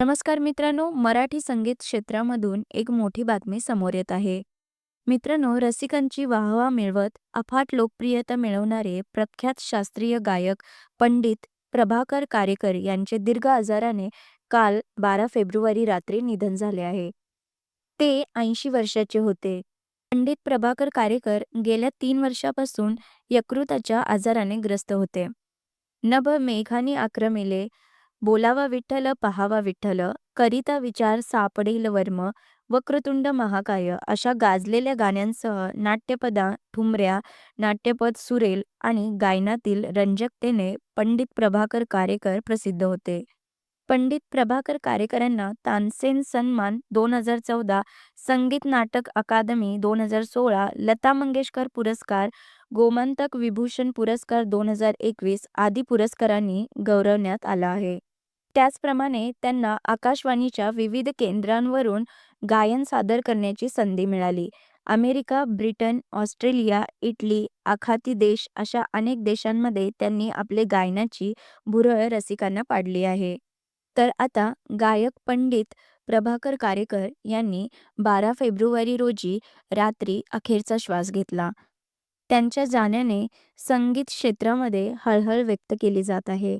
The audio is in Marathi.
नमस्कार मित्रांनो मराठी संगीत क्षेत्रामधून एक मोठी बातमी समोर येत आहे. मित्रांनो रसिकांची वाहवा मिळवत अफाट लोकप्रियता मिळवणारे प्रख्यात शास्त्रीय गायक पंडित प्रभाकर कारेकर यांचे दीर्घ आजाराने काल बारा फेब्रुवारी रात्री निधन झाले आहे. ते ऐंशी वर्षाचे होते. पंडित प्रभाकर कारेकर गेल्या तीन वर्षापासून यकृताच्या आजाराने ग्रस्त होते. नभ मेघानी आक्रमिले बोलावा विठ्ठल पहावा विठ्ठल करिता विचार सापडेल वर्म वक्रतुंड महाकाय अशा गाजलेल्या गाण्यांसह नाट्यपदा ठुमऱ्या नाट्यपद सुरेल आणि गायनातील रंजकतेने पंडित प्रभाकर कारेकर प्रसिद्ध होते. पंडित प्रभाकर कारेकरांना तानसेन सन्मान दोन हजार चौदा संगीत नाटक अकादमी दोन हजार सोळा लता मंगेशकर पुरस्कार गोमंतक विभूषण पुरस्कार दोन हजार एकवीस आदी पुरस्कारांनी गौरवण्यात आला आहे. त्याचप्रमाणे त्यांना आकाशवाणीच्या विविध केंद्रांवरून गायन सादर करण्याची संधी मिळाली. अमेरिका ब्रिटन ऑस्ट्रेलिया इटली आखाती देश अशा अनेक देशांमध्ये त्यांनी आपले गायनाची भुरळ रसिकांना पाडली आहे. तर आता गायक पंडित प्रभाकर कारेकर यांनी बारा फेब्रुवारी रोजी रात्री अखेरचा श्वास घेतला. त्यांच्या जाण्याने संगीत क्षेत्रामध्ये हळहळ व्यक्त केली जात आहे.